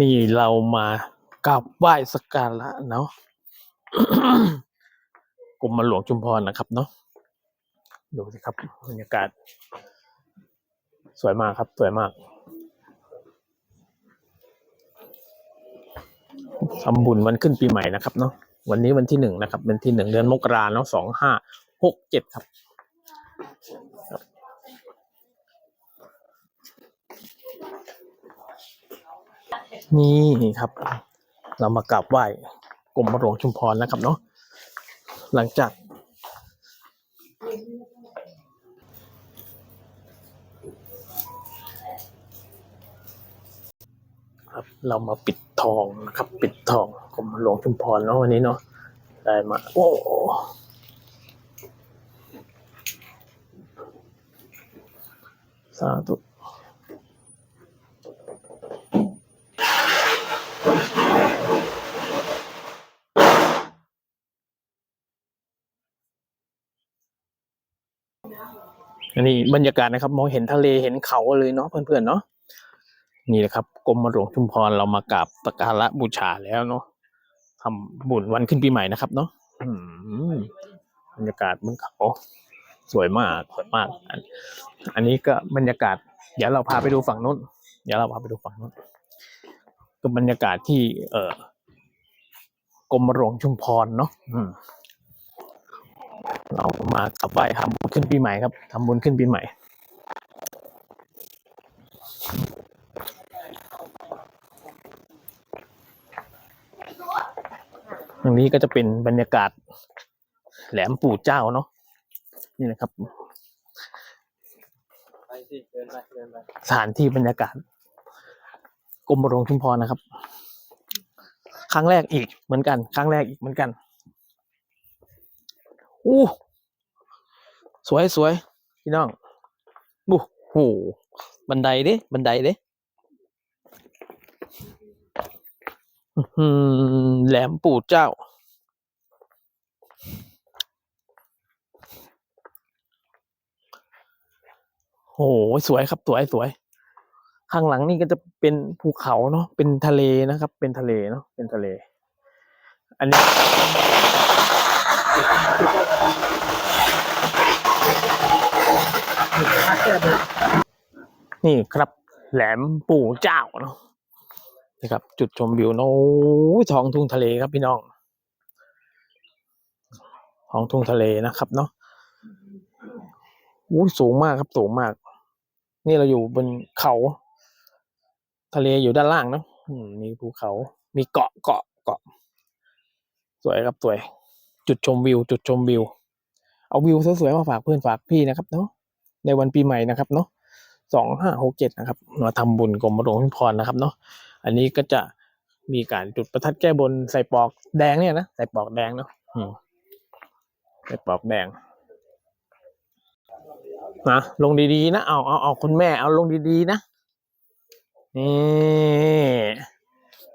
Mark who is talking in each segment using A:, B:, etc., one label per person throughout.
A: นี่เรามากราบไหว้สักการะเนาะกรมหลวงชุมพรนะครับเนาะดูสิครับบรรยากาศ สวยมากครับ สวยมากทำบุญวันขึ้นปีใหม่นะครับเนาะวันนี้วันที่หนึ่งนะครับเป็นที่หนึ่งเดือนมกราเนาะสองห้าหกเจ็ดครับ นี่ครับ เรามากราบไหว้กรมหลวงชุมพรนะครับเนาะหลังจาก ครับเรามาปิดทองนะครับ ปิดทองกรมหลวงชุมพรเนาะวันนี้เนาะได้มาโอ้สาธุ อันนี้บรรยากาศนะครับ มองเห็นทะเลเห็นเขาเลยเนาะเพื่อนๆเนาะนี่แหละครับกรมหลวงชุมพรเรามากราบสักการะบูชาแล้วเนาะทำบุญวันขึ้นปีใหม่นะครับ เนาะบรรยากาศบนเขาสวยมากสวยมากอันนี้ก็บรรยากาศ เดี๋ยวเราพาไปดูฝั่งนู้นเดี๋ยวเราพาไปดูฝั่งนู้น ก็บรรยากาศที่ เอ่อกรมหลวงชุมพรเนาะอืมเรามากราบไหว้ทำบุญขึ้นปีใหม่ครับทำบุญขึ้นปีใหม่ตรงนี้ก็จะเป็นบรรยากาศแหลมปู่เจ้าเนาะนี่นะครับ
B: ไปสิเดินไปเดินไป
A: สถานที่บรรยากาศก รมหลวงชุมพรนะครับ ครั้งแรกอีกเหมือนกัน ครั้งแรกอีกเหมือนกันอู้สวยสวยพี่น้องบูโหบันไดเด้บันไดเด้อื้อหือแหลมปู่เจ้าโอ้โห สวยครับ สวย สวย ข้างหลังนี่ก็จะเป็นภูเขาเนาะเป็นทะเลนะครับ เป็นทะเลเนาะเป็นทะเล อันนี้นี่ครับแหลมปู่เจ้าเนาะนี่ครับ จุดชมวิวเนาะโอ้ท้องทุ่งทะเลครับพี่น้องท้องทุ่งทะเลนะครับเนาะอู้สูงมากครับสูงมาก นี่เราอยู่บนเขา ทะเลอยู่ด้านล่างเนาะมีภูเขา มีเกาะเกาะเกาะ สวยครับสวย จุดชมวิว จุดชมวิว เอาวิวสวยๆมาฝากเพื่อนฝากพี่นะครับเนาะ ในวันปีใหม่นะครับเนาะสองห้าหกเจ็ดนะครับมาทำบุญกรมหลวงชุมพรนะครับเนาะ อันนี้ก็จะมีการจุดประทัดแก้บนใส่ปลอกแดงเนี่ยนะ ใส่ปลอกแดงเนาะใส่ปลอกแดงนะลงดีๆนะ เอาเอาเอาคุณแม่เอาลงดีๆนะ นี่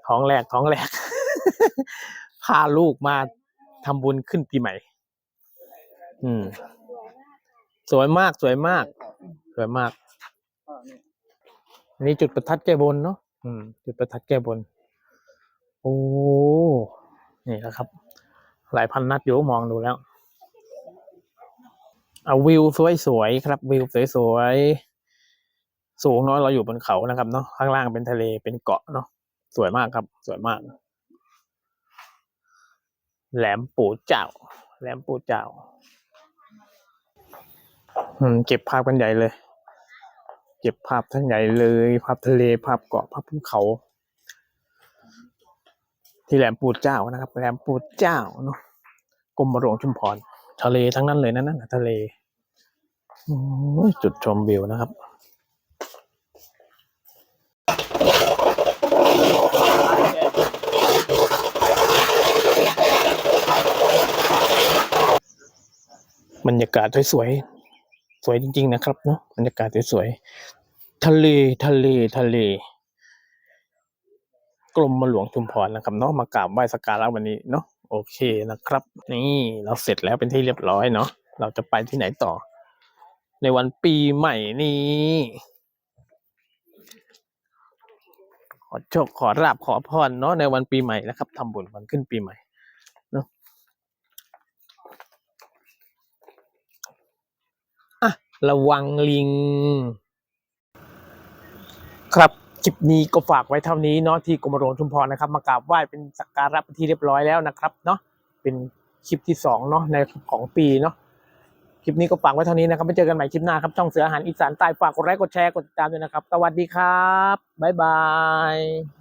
A: ท้องแรกท้องแรกพาลูกมาทำบุญขึ้นปีใหม่ อืม สวยมากสวยมาก สวยมาก
B: นี่
A: อันนี้จุดประทัดแก้บนเนาะอืม จุดประทัดแก้บน โอ้นี่นะครับ หลายพันนัดอยู่มองดูแล้ว เอาวิวสวยๆครับ วิวสวยๆ สูงเนาะเราอยู่บนเขานะครับเนาะข้างล่างเป็นทะเลเป็นเกาะเนาะสวยมากครับ สวยมาก แหลมปู่เจ้า แหลมปู่เจ้าอืมเก็บภาพกันใหญ่เลย เก็บภาพทั้งใหญ่เลย ภาพทะเลภาพเกาะภาพภูเขา ที่แหลมปูเจ้านะครับ แหลมปูเจ้าเนาะกรมหลวงชุมพรทะเลทั้งนั้นเลยนั่นนะทะเลจุดชมวิวนะครับ บรรยากาศสวยๆ สวยจริง ๆ นะครับเนาะบรรยากาศสวยๆ ทะเลทะเลทะเล กรมหลวงชุมพรนะครับเนาะมากราบไหว้สักการะวันนี้เนาะโอเคนะครับ นี่เราเสร็จแล้วเป็นที่เรียบร้อยเนาะเราจะไปที่ไหนต่อ ในวันปีใหม่นี้ ขอโชคขอราบขอพรเนาะในวันปีใหม่นะครับทำบุญวันขึ้นปีใหม่เนาะอะระวังลิง ครับคลิปนี้ก็ฝากไว้เท่านี้เนาะที่กรมหลวงชุมพรนะครับมากราบไหว้เป็นสักการะเป็นที่เรียบร้อยแล้วนะครับเนาะเป็นคลิปที่สองเนาะในของปีเนาะ ลิปนี้ก็ฝากไว้เท่านี้นะครับไปเจอกันใหม่คลิปหน้าครับ ช่องเสืออาหารอีสานใต้ฝากกดไลค์กดแชร์กดติดตามด้วยนะครับ สวัสดีครับ บ๊ายบาย